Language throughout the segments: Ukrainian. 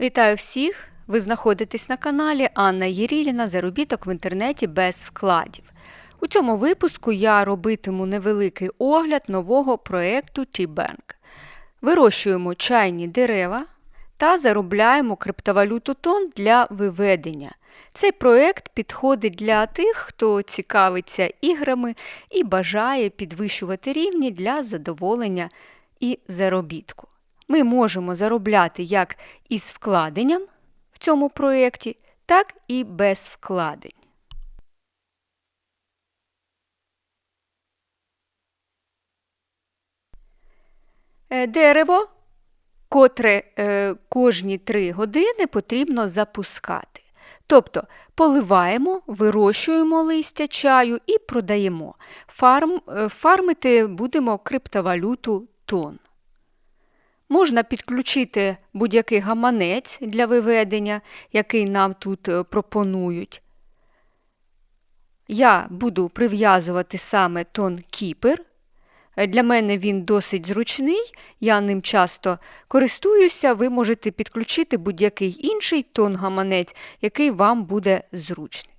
Вітаю всіх! Ви знаходитесь на каналі Анна Єріліна Заробіток в інтернеті без вкладів. У цьому випуску я робитиму невеликий огляд нового проєкту T-Bank. Вирощуємо чайні дерева та заробляємо криптовалюту тон для виведення. Цей проєкт підходить для тих, хто цікавиться іграми і бажає підвищувати рівні для задоволення і заробітку. Ми можемо заробляти як із вкладенням в цьому проєкті, так і без вкладень. Е, Дерево, котре е, кожні 3 години потрібно запускати. Тобто поливаємо, вирощуємо листя чаю і продаємо. Фарм, е, фармити будемо криптовалюту тон. Можна підключити будь-який гаманець для виведення, який нам тут е, пропонують. Я буду прив'язувати саме тон Кіпер. Для мене він досить зручний, я ним часто користуюся, ви можете підключити будь-який інший тон гаманець, який вам буде зручний.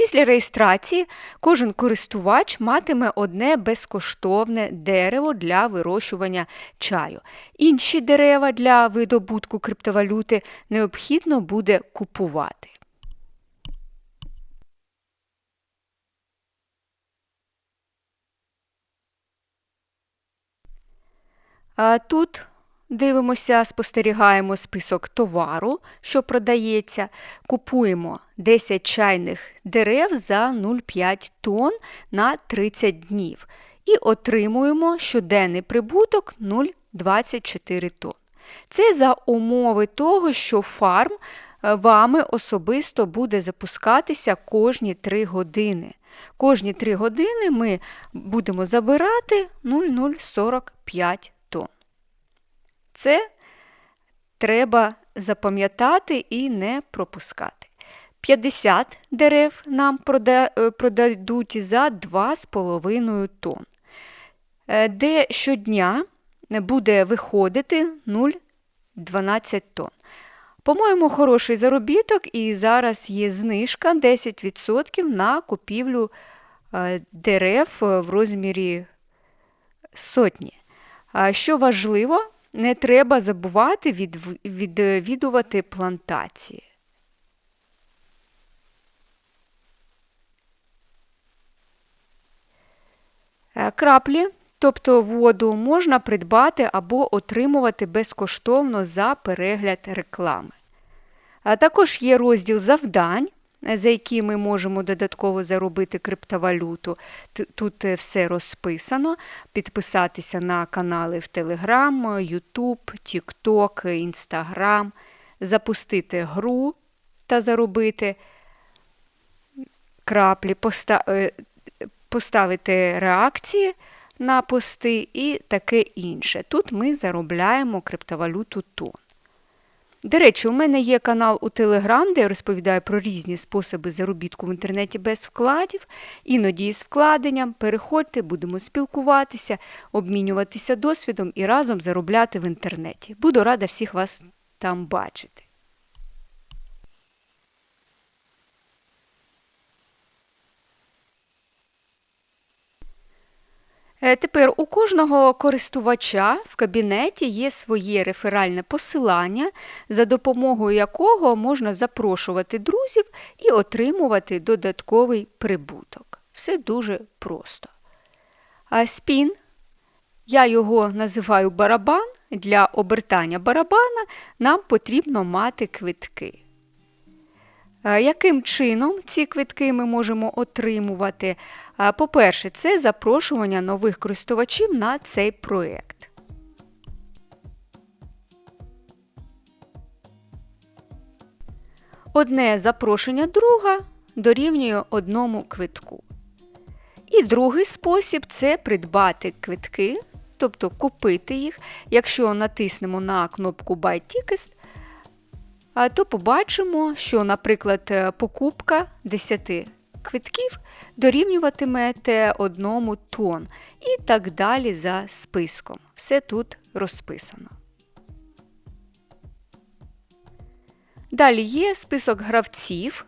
Після реєстрації кожен користувач матиме одне безкоштовне дерево для вирощування чаю. Інші дерева для видобутку криптовалюти необхідно буде купувати. Тут дивимося, спостерігаємо список товару, що продається, купуємо 10 чайних дерев за 0,5 тонн на 30 днів і отримуємо щоденний прибуток 0,24 тонн. Це за умови того, що фарм е, вами особисто буде запускатися кожні 3 години. Кожні 3 години ми будемо забирати 0,045 тонн. Це треба запам'ятати і не пропускати. 50 дерев нам е, продадуть за 2,5 тонн, е, де щодня буде виходити 0,12 тонн. По-моєму, хороший заробіток, і зараз є знижка 10% на купівлю е, дерев в розмірі сотні. Що важливо, не треба забувати відвідувати плантації. Е, краплі, тобто воду, можна придбати або отримувати безкоштовно за перегляд реклами. А також є розділ завдань, за які ми можемо додатково заробити криптовалюту. Тут е, все розписано. Підписатися на канали в Telegram, YouTube, TikTok, Instagram, запустити гру та заробити краплі, е, поставити реакції на пости і таке інше. Тут ми заробляємо криптовалюту тон. До речі, у мене є канал у Телеграм, де я розповідаю про різні способи заробітку в інтернеті без вкладів, іноді з вкладенням. Переходьте, будемо спілкуватися, обмінюватися досвідом і разом заробляти в інтернеті. Буду рада всіх вас там бачити. Тепер у кожного користувача в кабінеті є своє реферальне посилання, за допомогою якого можна запрошувати друзів і отримувати додатковий прибуток. Все дуже просто. А спін, я його називаю барабан. Для обертання барабана нам потрібно мати квитки. Е, яким чином ці квитки ми можемо отримувати? Е, по-перше, це запрошування нових користувачів на цей проєкт. Одне запрошення друга дорівнює одному квитку. І другий спосіб це придбати квитки, тобто купити їх. Якщо натиснемо на кнопку Buy Tickets, то побачимо, що, наприклад, е, покупка 10 квитків дорівнюватиме одному тон і так далі за списком. Все тут розписано. Далі є список гравців,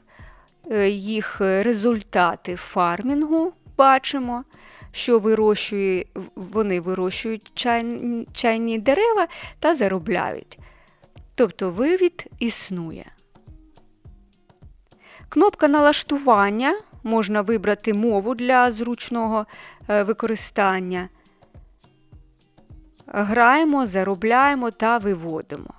е, їх результати фармінгу бачимо, що вирощує, вони вирощують чай- чайні дерева та заробляють. Тобто вивід існує. Кнопка налаштування можна вибрати мову для зручного е, використання. Граємо, заробляємо та виводимо.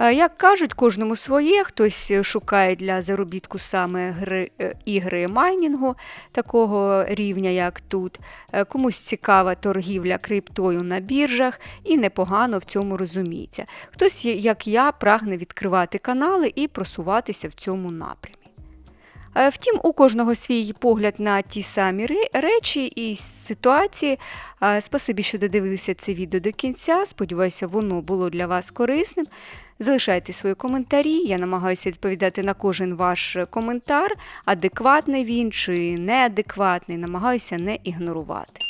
Як кажуть, кожному своє, хтось шукає для заробітку саме гри, е, ігри майнінгу такого рівня, як тут. Е, Комусь цікава торгівля криптою на біржах і непогано в цьому розуміється. Хтось, як я, прагне відкривати канали і просуватися в цьому напрямі. Е, Втім, у кожного свій погляд на ті самі речі і ситуації. Е, Спасибі, що додивилися це відео до кінця. Сподіваюся, воно було для вас корисним. Залишайте свої коментарі. Я намагаюся відповідати на кожен ваш коментар, адекватний він чи неадекватний, намагаюся не ігнорувати.